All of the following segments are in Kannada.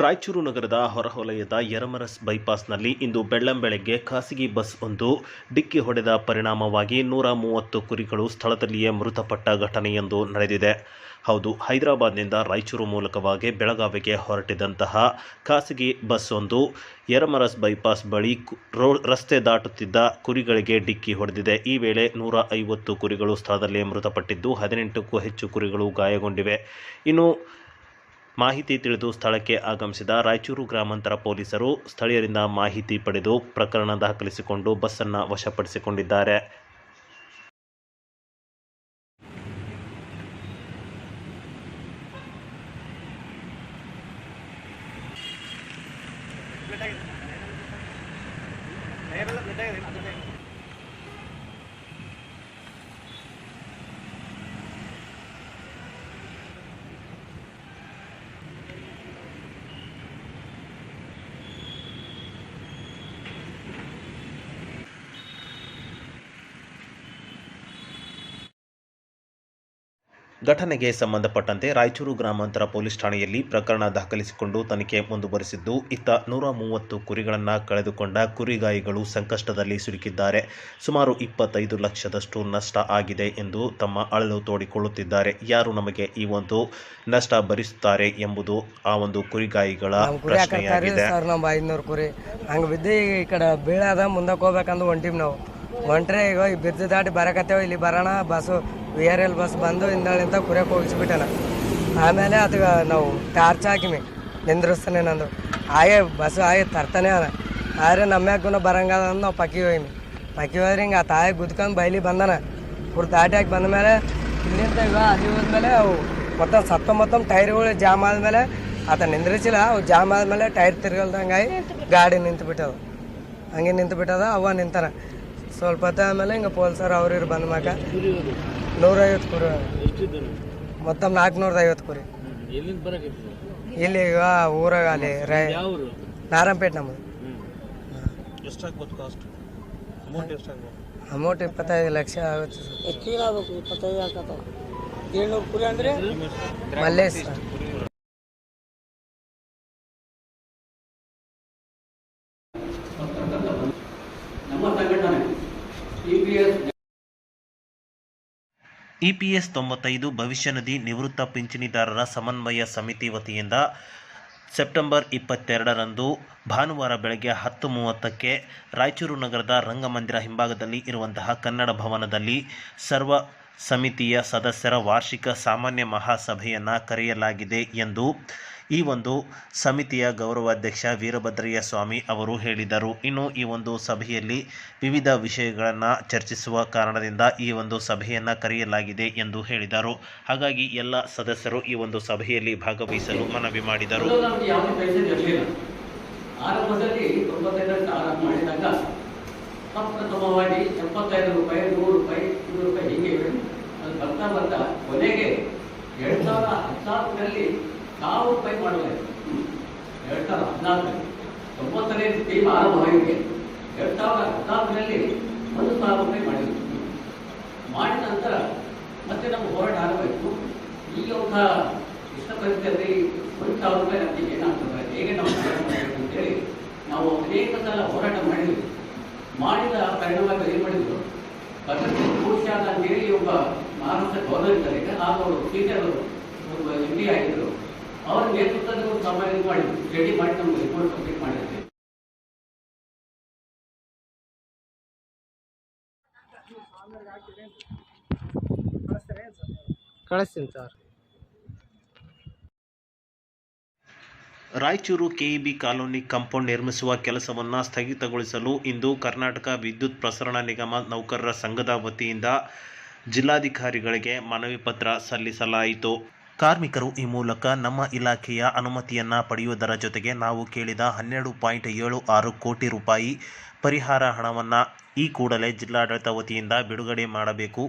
ರಾಯಚೂರು ನಗರದ ಹೊರವಲಯದ ಯರಮರಸ್ ಬೈಪಾಸ್ನಲ್ಲಿ ಇಂದು ಬೆಳ್ಳಂಬೆಳಗ್ಗೆ ಖಾಸಗಿ ಬಸ್ ಒಂದು ಡಿಕ್ಕಿ ಹೊಡೆದ ಪರಿಣಾಮವಾಗಿ ನೂರ ಮೂವತ್ತು ಕುರಿಗಳು ಸ್ಥಳದಲ್ಲಿಯೇ ಮೃತಪಟ್ಟ ಘಟನೆಯೊಂದು ನಡೆದಿದೆ. ಹೌದು, ಹೈದರಾಬಾದ್ನಿಂದ ರಾಯಚೂರು ಮೂಲಕವಾಗಿ ಬೆಳಗಾವಿಗೆ ಹೊರಟಿದಂತಹ ಖಾಸಗಿ ಬಸ್ ಒಂದು ಯರಮರಸ್ ಬೈಪಾಸ್ ಬಳಿ ರಸ್ತೆ ದಾಟುತ್ತಿದ್ದ ಕುರಿಗಳಿಗೆ ಡಿಕ್ಕಿ ಹೊಡೆದಿದೆ. ಈ ವೇಳೆ ನೂರ ಐವತ್ತು ಕುರಿಗಳು ಸ್ಥಳದಲ್ಲಿಯೇ ಮೃತಪಟ್ಟಿದ್ದು, ಹದಿನೆಂಟಕ್ಕೂ ಹೆಚ್ಚು ಕುರಿಗಳು ಗಾಯಗೊಂಡಿವೆ. ಇನ್ನು ಮಾಹಿತಿ ತಿಳಿದು ಸ್ಥಳಕ್ಕೆ ಆಗಮಿಸಿದ ರಾಯಚೂರು ಗ್ರಾಮಾಂತರ ಪೊಲೀಸರು ಸ್ಥಳೀಯರಿಂದ ಮಾಹಿತಿ ಪಡೆದು ಪ್ರಕರಣ ದಾಖಲಿಸಿಕೊಂಡು ಬಸ್ಸನ್ನು ವಶಪಡಿಸಿಕೊಂಡಿದ್ದಾರೆ. ಘಟನೆಗೆ ಸಂಬಂಧಪಟ್ಟಂತೆ ರಾಯಚೂರು ಗ್ರಾಮಾಂತರ ಪೊಲೀಸ್ ಠಾಣೆಯಲ್ಲಿ ಪ್ರಕರಣ ದಾಖಲಿಸಿಕೊಂಡು ತನಿಖೆ ಮುಂದುವರೆಸಿದ್ದು ಇತ್ತ ನೂರ ಮೂವತ್ತು ಕುರಿಗಳನ್ನು ಕಳೆದುಕೊಂಡ ಕುರಿಗಾಯಿಗಳು ಸಂಕಷ್ಟದಲ್ಲಿ ಸಿಲುಕಿದ್ದಾರೆ. ಸುಮಾರು ಇಪ್ಪತ್ತೈದು ಲಕ್ಷದಷ್ಟು ನಷ್ಟ ಆಗಿದೆ ಎಂದು ತಮ್ಮ ಅಳಲು ತೋಡಿಕೊಳ್ಳುತ್ತಿದ್ದಾರೆ. ಯಾರು ನಮಗೆ ಈ ಒಂದು ನಷ್ಟ ಭರಿಸುತ್ತಾರೆ ಎಂಬುದು ಆ ಒಂದು ಕುರಿಗಾಯಿಗಳ ಪ್ರಶ್ನೆಯಾಗಿದೆ. ಸರ್ ನಮ್ಮ ಕುರಿ. ಹಂಗೆ ಬಿದ್ದು ಈ ಕಡೆ ಬೀಳದ ಮುಂದಕ್ಕೆ ಹೋಗ್ಬೇಕಂದು ಹೊಂಟಿವಿ ನಾವು. ಹೊಂಟ್ರೆ ಈಗ ಈ ಬಿರ್ದು ದಾಟಿ ಬರಕತ್ತೇವೆ ಇಲ್ಲಿ ಬರೋಣ bus V R L bus ಬಂದು ಹಿಂದಳಿಂದ ಕುರಿಯಕ್ಕೆ ಹೋಗಿಸ್ಬಿಟ್ಟನ. ಆಮೇಲೆ ಅದು ನಾವು ಟಾರ್ಚ್ ಹಾಕಿಮಿ, ನಿಂದ್ರಿಸ್ತಾನೆ ನಂದು. ಆಯೇ, ಬಸ್ ಆಯೇ ತರ್ತಾನೆ ಅದ ಆದ್ರೆ ನಮ್ಯಾಗುನ ಬರಂಗದ ನಾವು ಪಕ್ಕಿ ಹೋಯ್ಮಿ ಪಕ್ಕಿ ಹೋದ್ರೆ ಹಿಂಗೆ ಆ ತಾಯಿ ಗುದ್ಕೊಂಡು ಬೈಲಿ ಬಂದನ. ಕುರ್ ದಾಟಿ ಹಾಕಿ ಬಂದ ಮೇಲೆ ಇಲ್ಲಿಂದ ಈಗ ಅಲ್ಲಿ ಹೋದ್ಮೇಲೆ ಅವು ಮೊತ್ತ ಸತ್ತ ಮೊತ್ತ ಟೈರ್ಗಳು ಜಾಮ್ ಆದಮೇಲೆ ಆತ ನಿಂದ್ರಿಸಿಲ್ಲ. ಅವು ಜಾಮ್ ಆದಮೇಲೆ ಟೈರ್ ತಿರ್ಗಲ್ದಂಗಾಗಿ ಗಾಡಿ ನಿಂತು ಬಿಟ್ಟದು ಹಂಗೆ ನಿಂತು ಬಿಟ್ಟದ ಅವ ನಿಂತಾನ. ಸ್ವಲ್ಪ ಹೊತ್ತು ಆಮೇಲೆ ಹಿಂಗೆ ಪೋಲ್ಸರ್ ಅವ್ರು ಇವ್ರು ಬಂದ ಮ್ಯಾಕ ನೂರೈವತ್ತು ಕುರಿ. ಮೊತ್ತ ನಾಲ್ಕುನೂರದ ಐವತ್ತು ಕುರಿ. ಇಲ್ಲಿ ಈಗ ಊರಾಗ ಅಲ್ಲಿ ರೈ ನಾರಾಯಣಪೇಟೆ ನಮ್ಮದು ಎಷ್ಟಾಗ್ಬೋದು ಕಾಸ್ಟ್ ಅಮೌಂಟ್ ಎಷ್ಟಾಗ್ಬೋದು ಅಮೌಂಟ್ ಇಪ್ಪತ್ತೈದು ಲಕ್ಷ ಆಗುತ್ತೆ ಸರ್. ಎಷ್ಟು ಇಪ್ಪತ್ತೈದು ಏಳ್ನೂರು ಕುರಿ ಅಂದ್ರೆ? ಮಲ್ಲೇಶ್ ಸರ್ ನಮ್ಮ ಸಂಘಟನೆ ಇ ಪಿ ಎಸ್ ಇಪಿಎಸ್ ತೊಂಬತ್ತೈದು ಭವಿಷ್ಯ ನಿಧಿ ನಿವೃತ್ತ ಪಿಂಚಣಿದಾರರ ಸಮನ್ವಯ ಸಮಿತಿ ವತಿಯಿಂದ ಸೆಪ್ಟೆಂಬರ್ ಇಪ್ಪತ್ತೆರಡರಂದು ಭಾನುವಾರ ಬೆಳಗ್ಗೆ ಹತ್ತು ಮೂವತ್ತಕ್ಕೆ ರಾಯಚೂರು ನಗರದ ರಂಗಮಂದಿರ ಹಿಂಭಾಗದಲ್ಲಿ ಇರುವಂತಹ ಕನ್ನಡ ಭವನದಲ್ಲಿ ಸರ್ವ ಸಮಿತಿಯ ಸದಸ್ಯರ ವಾರ್ಷಿಕ ಸಾಮಾನ್ಯ ಮಹಾಸಭೆಯನ್ನು ಕರೆಯಲಾಗಿದೆ ಎಂದು ಈ ಒಂದು ಸಮಿತಿಯ ಗೌರವಾಧ್ಯಕ್ಷ ವೀರಭದ್ರಯ್ಯ ಸ್ವಾಮಿ ಅವರು ಹೇಳಿದರು. ಇನ್ನು ಈ ಒಂದು ಸಭೆಯಲ್ಲಿ ವಿವಿಧ ವಿಷಯಗಳನ್ನು ಚರ್ಚಿಸುವ ಕಾರಣದಿಂದ ಈ ಒಂದು ಸಭೆಯನ್ನು ಕರೆಯಲಾಗಿದೆ ಎಂದು ಹೇಳಿದರು. ಹಾಗಾಗಿ ಎಲ್ಲ ಸದಸ್ಯರು ಈ ಒಂದು ಸಭೆಯಲ್ಲಿ ಭಾಗವಹಿಸಲು ಮನವಿ ಮಾಡಿದರು. ಆರಂಭದಲ್ಲಿ ಆರಂಭ ಮಾಡಿದಾಗ ಎಪ್ಪತ್ತೈದು ರೂಪಾಯಿ, ನೂರು ರೂಪಾಯಿ ಇನ್ನೂರು ರೂಪಾಯಿ ಹೀಗೆ ಅದು ಬರ್ತಾ ಬರ್ತಾ ಕೊನೆಗೆ ಎರಡ್ ಸಾವಿರದ ಹದಿನಾಲ್ಕರಲ್ಲಿ ಸಾವಿರ ರೂಪಾಯಿ ಮಾಡಲಾಯಿತು ಹದಿನಾಲ್ಕರಲ್ಲಿ ತೊಂಬತ್ತನೇ ಸ್ಕೀಮ್ ಆರಂಭವಾಗಿದೆ ಎರಡ್ ಸಾವಿರದ ಹದಿನಾಲ್ಕರಲ್ಲಿ ಒಂದು ರೂಪಾಯಿ ಮಾಡಿದ್ರು. ಮಾಡಿದ ನಂತರ ಮತ್ತೆ ನಮ್ಮ ಹೋರಾಟ ಆಗಬೇಕು ಈಗ ಒಂದು ಇಷ್ಟ ಪರಿಸ್ಥಿತಿಯಲ್ಲಿ ಒಂದು ಸಾವಿರ ರೂಪಾಯಿ ನಮಗೆ ಏನಾಗ್ತದೆ ಹೇಗೆ ನಾವು ಹೋರಾಟ ಮಾಡಬೇಕು ಅಂತೇಳಿ ನಾವು ಅನೇಕ ಸಲ ಹೋರಾಟ ಮಾಡಿದ್ವಿ. ಮಾಡಿದ ಪರಿಣಾಮವಾಗಿ ಏನು ಮಾಡಿದ್ರು ಭಗತ್ ಭೂಷಾದ ಅಂತೇಳಿ ಒಬ್ಬ ಮಹಾರಾಷ್ಟ್ರ ಗೌರವ ಇದ್ದಾರೆ ಆಗ ಅವರು ಸೀನಿಯರ್ ಒಬ್ಬ ಎಂ ಪಿ ಆಗಿದ್ರು. ಅವರ ನೇತೃತ್ವದಲ್ಲಿ ಒಂದು ಸಭೆ ಮಾಡಿ ರೆಡಿ ಮಾಡಿ ನಮ್ಗೆ ರಿಪೋರ್ಟ್ ಕಂಪ್ಲೀಟ್ ಮಾಡಿದ್ವಿ ಕಳಿಸ್ತೀನಿ sir. Raichur KEB colony compound ನಿರ್ಮಿಸುವ ಕೆಲಸವನ್ನು ಸ್ಥಗಿತಗೊಳಿಸಲು ಇಂದು ಕರ್ನಾಟಕ ವಿದ್ಯುತ್ ಪ್ರಸರಣ ನಿಗಮ ನೌಕರರ ಸಂಘದ ವತಿಯಿಂದ ಜಿಲ್ಲಾಧಿಕಾರಿಗಳಿಗೆ ಮನವಿ ಪತ್ರ ಸಲ್ಲಿಸಲಾಯಿತು. ಕಾರ್ಮಿಕರು ಈ ಮೂಲಕ ನಮ್ಮ ಇಲಾಖೆಯ ಅನುಮತಿಯನ್ನ ಪಡೆಯುವುದರ ಜೊತೆಗೆ ನಾವು ಕೇಳಿದ ಹನ್ನೆರಡು ಪಾಯಿಂಟ್ ಏಳು ಆರು ಕೋಟಿ ರೂಪಾಯಿ ಪರಿಹಾರ ಹಣವನ್ನು ಈ ಕೂಡಲೇ ಜಿಲ್ಲಾಡಳಿತ ವತಿಯಿಂದ ಬಿಡುಗಡೆ ಮಾಡಬೇಕು.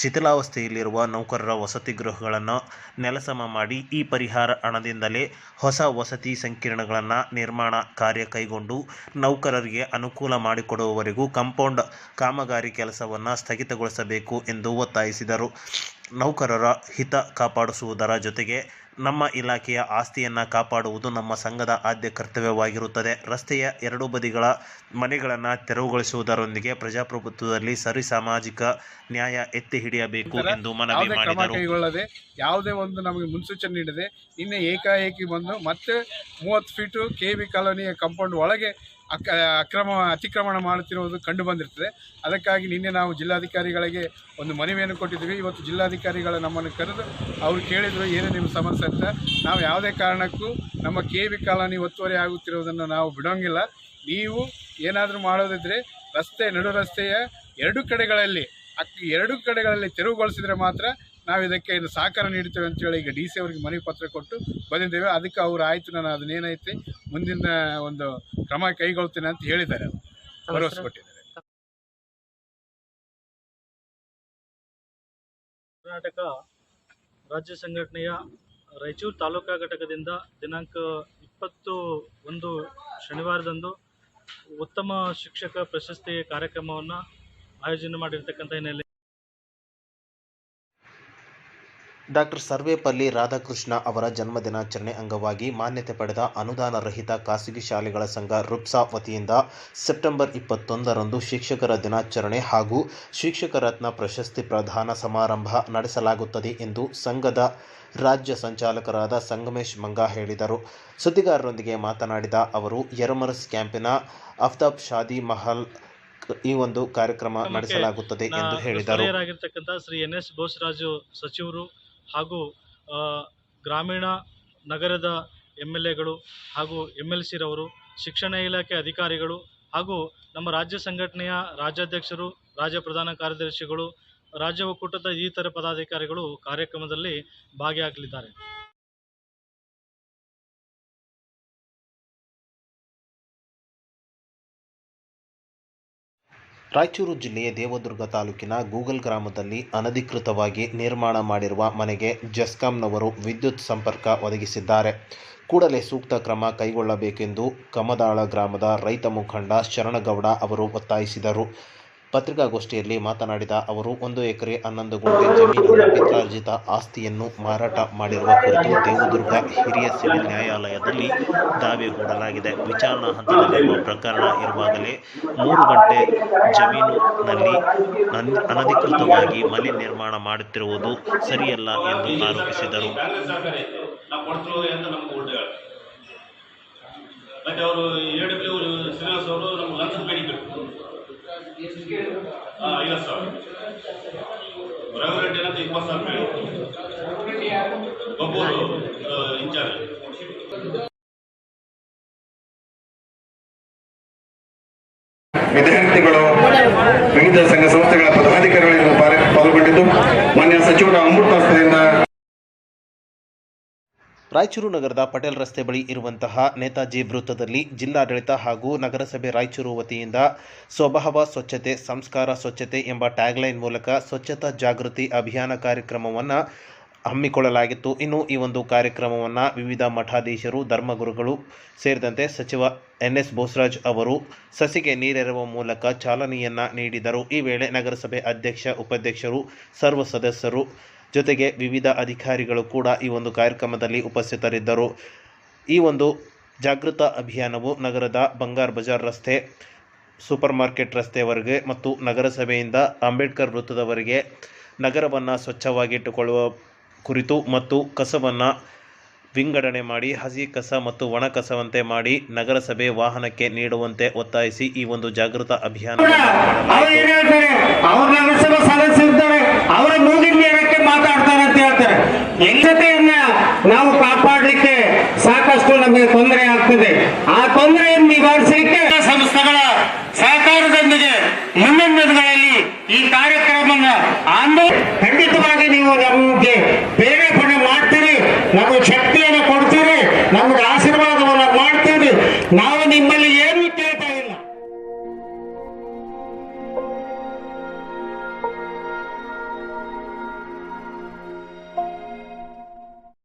ಶಿಥಿಲಾವಸ್ಥೆಯಲ್ಲಿರುವ ನೌಕರರ ವಸತಿ ಗೃಹಗಳನ್ನು ನೆಲಸಮ ಮಾಡಿ ಈ ಪರಿಹಾರ ಹಣದಿಂದಲೇ ಹೊಸ ವಸತಿ ಸಂಕೀರ್ಣಗಳನ್ನು ನಿರ್ಮಾಣ ಕಾರ್ಯ ಕೈಗೊಂಡು ನೌಕರರಿಗೆ ಅನುಕೂಲ ಮಾಡಿಕೊಡುವವರೆಗೂ ಕಾಂಪೌಂಡ್ ಕಾಮಗಾರಿ ಕೆಲಸವನ್ನು ಸ್ಥಗಿತಗೊಳಿಸಬೇಕು ಎಂದು ಒತ್ತಾಯಿಸಿದರು. ನೌಕರರ ಹಿತ ಕಾಪಾಡಿಸುವುದರ ಜೊತೆಗೆ ನಮ್ಮ ಇಲಾಖೆಯ ಆಸ್ತಿಯನ್ನು ಕಾಪಾಡುವುದು ನಮ್ಮ ಸಂಘದ ಆದ್ಯ ಕರ್ತವ್ಯವಾಗಿರುತ್ತದೆ. ರಸ್ತೆಯ ಎರಡೂ ಬದಿಗಳ ಮನೆಗಳನ್ನು ತೆರವುಗೊಳಿಸುವುದರೊಂದಿಗೆ ಪ್ರಜಾಪ್ರಭುತ್ವದಲ್ಲಿ ಸರಿ ಸಾಮಾಜಿಕ ನ್ಯಾಯ ಎತ್ತಿ ಹಿಡಿಯಬೇಕು ಎಂದು ಮನವಿ ಯಾವುದೇ ಕ್ರಮ ಮಾಡಿದರು. ಕೈಗೊಳ್ಳದೆ ಯಾವುದೇ ಒಂದು ನಮಗೆ ಮುನ್ಸೂಚನೆ ನೀಡದೆ ನಿನ್ನೆ ಏಕಾಏಕಿ ಬಂದು ಮತ್ತೆ ಮೂವತ್ತು ಫೀಟು ಕೆ ಬಿ ಕಾಲೋನಿಯ ಕಾಂಪೌಂಡ್ ಒಳಗೆ ಅಕ್, ಅಕ್ರಮ, ಅತಿಕ್ರಮಣ ಮಾಡುತ್ತಿರುವುದು ಕಂಡು ಬಂದಿರ್ತದೆ. ಅದಕ್ಕಾಗಿ ನಿನ್ನೆ ನಾವು ಜಿಲ್ಲಾಧಿಕಾರಿಗಳಿಗೆ ಒಂದು ಮನವಿಯನ್ನು ಕೊಟ್ಟಿದ್ದೀವಿ. ಇವತ್ತು ಜಿಲ್ಲಾಧಿಕಾರಿಗಳು ನಮ್ಮನ್ನು ಕರೆದು ಅವರು ಕೇಳಿದರು, ಏನು ನಿಮ್ಮ ಸಮಸ್ಯೆ ಅಂತ. ನಾವು ಯಾವುದೇ ಕಾರಣಕ್ಕೂ ನಮ್ಮ ಕೆ ವಿ ಕಾಲೋನಿ ಒತ್ತುವರಿ ಆಗುತ್ತಿರುವುದನ್ನು ನಾವು ಬಿಡೋಂಗಿಲ್ಲ. ನೀವು ಏನಾದರೂ ಮಾಡೋದಿದ್ರೆ ರಸ್ತೆ, ನಡು ರಸ್ತೆಯ ಎರಡು ಕಡೆಗಳಲ್ಲಿ, ಅಕ್, ಎರಡು ಕಡೆಗಳಲ್ಲಿ ತೆರವುಗೊಳಿಸಿದರೆ ಮಾತ್ರ ನಾವು ಇದಕ್ಕೆ ಇದು ಸಹಕಾರ ನೀಡ್ತೇವೆ ಅಂತೇಳಿ ಈಗ ಡಿ ಸಿ ಅವರಿಗೆ ಮನವಿ ಪತ್ರ ಕೊಟ್ಟು ಬಂದಿದ್ದೇವೆ. ಅದಕ್ಕೆ ಅವರು ಆಯಿತು ನಾನು ಅದನ್ನೇನೈತೆ ಮುಂದಿನ ಒಂದು ಕ್ರಮ ಕೈಗೊಳ್ತೇನೆ ಅಂತ ಹೇಳಿದ್ದಾರೆ. ಭರವಸೆ ಕೊಟ್ಟಿದ್ದಾರೆ. ಕರ್ನಾಟಕ ರಾಜ್ಯ ಸಂಘಟನೆಯ ರಾಯಚೂರು ತಾಲೂಕಾ ಘಟಕದಿಂದ ದಿನಾಂಕ ಇಪ್ಪತ್ತು ಒಂದು ಶನಿವಾರದಂದು ಉತ್ತಮ ಶಿಕ್ಷಕ ಪ್ರಶಸ್ತಿ ಕಾರ್ಯಕ್ರಮವನ್ನು ಆಯೋಜನೆ ಮಾಡಿರ್ತಕ್ಕಂಥ ಹಿನ್ನೆಲೆ ಡಾಕ್ಟರ್ ಸರ್ವೇಪಲ್ಲಿ ರಾಧಾಕೃಷ್ಣ ಅವರ ಜನ್ಮದಿನಾಚರಣೆ ಅಂಗವಾಗಿ ಮಾನ್ಯತೆ ಪಡೆದ ಅನುದಾನ ರಹಿತ ಖಾಸಗಿ ಶಾಲೆಗಳ ಸಂಘ ರುಪ್ಸಾ ವತಿಯಿಂದ ಸೆಪ್ಟೆಂಬರ್ ಇಪ್ಪತ್ತೊಂದರಂದು ಶಿಕ್ಷಕರ ದಿನಾಚರಣೆ ಹಾಗೂ ಶಿಕ್ಷಕ ರತ್ನ ಪ್ರಶಸ್ತಿ ಪ್ರದಾನ ಸಮಾರಂಭ ನಡೆಸಲಾಗುತ್ತದೆ ಎಂದು ಸಂಘದ ರಾಜ್ಯ ಸಂಚಾಲಕರಾದ ಸಂಗಮೇಶ್ ಮಂಗ ಹೇಳಿದರು. ಸುದ್ದಿಗಾರರೊಂದಿಗೆ ಮಾತನಾಡಿದ ಅವರು ಯರಮರಸ್ ಕ್ಯಾಂಪಿನ ಅಫ್ತಾಬ್ ಶಾದಿ ಮಹಲ್ ಈ ಒಂದು ಕಾರ್ಯಕ್ರಮ ನಡೆಸಲಾಗುತ್ತದೆ ಎಂದು ಹೇಳಿದರು. ಶ್ರೀ ಎನ್ ಎಸ್ ಬೋಸರಾಜು ಸಚಿವರು ಹಾಗೂ ಗ್ರಾಮೀಣ ನಗರದ ಎಂ ಎಲ್ ಹಾಗೂ ಎಂ ಎಲ್ ಶಿಕ್ಷಣ ಇಲಾಖೆ ಅಧಿಕಾರಿಗಳು ಹಾಗೂ ನಮ್ಮ ರಾಜ್ಯ ಸಂಘಟನೆಯ ರಾಜ್ಯಾಧ್ಯಕ್ಷರು, ರಾಜ್ಯ ಪ್ರಧಾನ ಕಾರ್ಯದರ್ಶಿಗಳು, ರಾಜ್ಯ ಒಕ್ಕೂಟದ ಇತರ ಪದಾಧಿಕಾರಿಗಳು ಕಾರ್ಯಕ್ರಮದಲ್ಲಿ ಭಾಗಿಯಾಗಲಿದ್ದಾರೆ. ರಾಯಚೂರು ಜಿಲ್ಲೆಯ ದೇವದುರ್ಗ ತಾಲೂಕಿನ ಗೂಗಲ್ ಗ್ರಾಮದಲ್ಲಿ ಅನಧಿಕೃತವಾಗಿ ನಿರ್ಮಾಣ ಮಾಡಿರುವ ಮನೆಗೆ ಜೆಸ್ಕಾಂನವರು ವಿದ್ಯುತ್ ಸಂಪರ್ಕ ಒದಗಿಸಿದ್ದಾರೆ. ಕೂಡಲೇ ಸೂಕ್ತ ಕ್ರಮ ಕೈಗೊಳ್ಳಬೇಕೆಂದು ಕಮದಾಳ ಗ್ರಾಮದ ರೈತ ಮುಖಂಡ ಶರಣಗೌಡ ಅವರು ಒತ್ತಾಯಿಸಿದರು. ಪತ್ರಿಕಾಗೋಷ್ಠಿಯಲ್ಲಿ ಮಾತನಾಡಿದ ಅವರು, ಒಂದು ಎಕರೆ ಹನ್ನೊಂದು ಗುಂಟೆ ಜಮೀನು ಪಿತ್ರಾರ್ಜಿತ ಆಸ್ತಿಯನ್ನು ಮಾರಾಟ ಮಾಡಿರುವ ಕುರಿತು ದೇವದುರ್ಗ ಹಿರಿಯ ಸಿವಿಲ್ ನ್ಯಾಯಾಲಯದಲ್ಲಿ ದಾವೆ ಹೂಡಲಾಗಿದೆ ವಿಚಾರಣಾ ಹಂತದಲ್ಲಿರುವ ಪ್ರಕರಣ ಇರುವಾಗಲೇ ಮೂರು ಗಂಟೆ ಜಮೀನಿನಲ್ಲಿ ಅನ್- ಅನಧಿಕೃತವಾಗಿ ಮನೆ ನಿರ್ಮಾಣ ಮಾಡುತ್ತಿರುವುದು ಸರಿಯಲ್ಲ ಎಂದು ಆರೋಪಿಸಿದರು. ಮತ್ತೆ ಅವರು ಎ ಡಬ್ಲ್ಯೂ ಶ್ರೀನಿವಾಸ್ ಅವರು ನಮ್ಗೆ ಬೇಡಿಕೆ ಐವತ್ತು ಸಾವಿರ ರಘುರೆಡ್ಡಿ ಅಂತ ಇಪ್ಪತ್ತು ಸಾವಿರ ಬೇಡಿ ಒಬ್ಬರು ಇನ್ಚಾರ್ಜ್ ವಿದ್ಯಾರ್ಥಿಗಳು ವಿವಿಧ ಸಂಘ ಸಂಸ್ಥೆಗಳ ಪದಾಧಿಕಾರಿಗಳು ಪಾಲ್- ಪಾಲ್ಗೊಂಡಿದ್ದು ಮಾನ್ಯ ಸಚಿವರ ಅಮೃತ ರಾಯಚೂರು ನಗರದ ಪಟೇಲ್ ರಸ್ತೆ ಬಳಿ ಇರುವಂತಹ ನೇತಾಜಿ ವೃತ್ತದಲ್ಲಿ ಜಿಲ್ಲಾಡಳಿತ ಹಾಗೂ ನಗರಸಭೆ ರಾಯಚೂರು ವತಿಯಿಂದ ಸ್ವಭಾವ, ಸ್ವಚ್ಛತೆ, ಸಂಸ್ಕಾರ, ಸ್ವಚ್ಛತೆ ಎಂಬ ಟ್ಯಾಗ್ಲೈನ್ ಮೂಲಕ ಸ್ವಚ್ಛತಾ ಜಾಗೃತಿ ಅಭಿಯಾನ ಕಾರ್ಯಕ್ರಮವನ್ನು ಹಮ್ಮಿಕೊಳ್ಳಲಾಗಿತ್ತು. ಇನ್ನು ಈ ಒಂದು ಕಾರ್ಯಕ್ರಮವನ್ನು ವಿವಿಧ ಮಠಾಧೀಶರು, ಧರ್ಮಗುರುಗಳು ಸೇರಿದಂತೆ ಸಚಿವ ಎನ್ ಎಸ್ ಬೋಸರಾಜ್ ಅವರು ಸಸಿಗೆ ನೀರೆರವ ಮೂಲಕ ಚಾಲನೆಯನ್ನ ನೀಡಿದರು. ಈ ವೇಳೆ ನಗರಸಭೆ ಅಧ್ಯಕ್ಷ, ಉಪಾಧ್ಯಕ್ಷರು, ಸರ್ವ ಸದಸ್ಯರು ಜೊತೆಗೆ ವಿವಿಧ ಅಧಿಕಾರಿಗಳು ಕೂಡ ಈ ಒಂದು ಕಾರ್ಯಕ್ರಮದಲ್ಲಿ ಉಪಸ್ಥಿತರಿದ್ದರು. ಈ ಒಂದು ಜಾಗೃತ ಅಭಿಯಾನವು ನಗರದ ಬಂಗಾರ್ ಬಜಾರ್ ರಸ್ತೆ ಸೂಪರ್ ಮಾರ್ಕೆಟ್ ರಸ್ತೆಯವರೆಗೆ ಮತ್ತು ನಗರಸಭೆಯಿಂದ ಅಂಬೇಡ್ಕರ್ ವೃತ್ತದವರೆಗೆ ನಗರವನ್ನು ಸ್ವಚ್ಛವಾಗಿಟ್ಟುಕೊಳ್ಳುವ ಕುರಿತು ಮತ್ತು ಕಸವನ್ನು ವಿಂಗಡಣೆ ಮಾಡಿ, ಹಸಿ ಕಸ ಮತ್ತು ಒಣ ಕಸವಂತೆ ಮಾಡಿ ನಗರಸಭೆ ವಾಹನಕ್ಕೆ ನೀಡುವಂತೆ ಒತ್ತಾಯಿಸಿ ಈ ಒಂದು ಜಾಗೃತ ಅಭಿಯಾನ ನಾವು ಕಾಪಾಡಲಿಕ್ಕೆ ಸಾಕಷ್ಟು ನಮಗೆ ತೊಂದರೆ ಆಗ್ತದೆ. ಆ ತೊಂದರೆಯನ್ನು ನಿವಾರಿಸಲಿಕ್ಕೆ ಸಂಸ್ಥೆಗಳ ಸಹಕಾರದೊಂದಿಗೆ ಮುಂದಿನ ದಿನಗಳಲ್ಲಿ ಈ ಕಾರ್ಯಕ್ರಮ ಆಂದೋ ಖಂಡಿತವಾಗಿ ನೀವು ನಮಗೆ ಪ್ರೇರೇಪಣೆ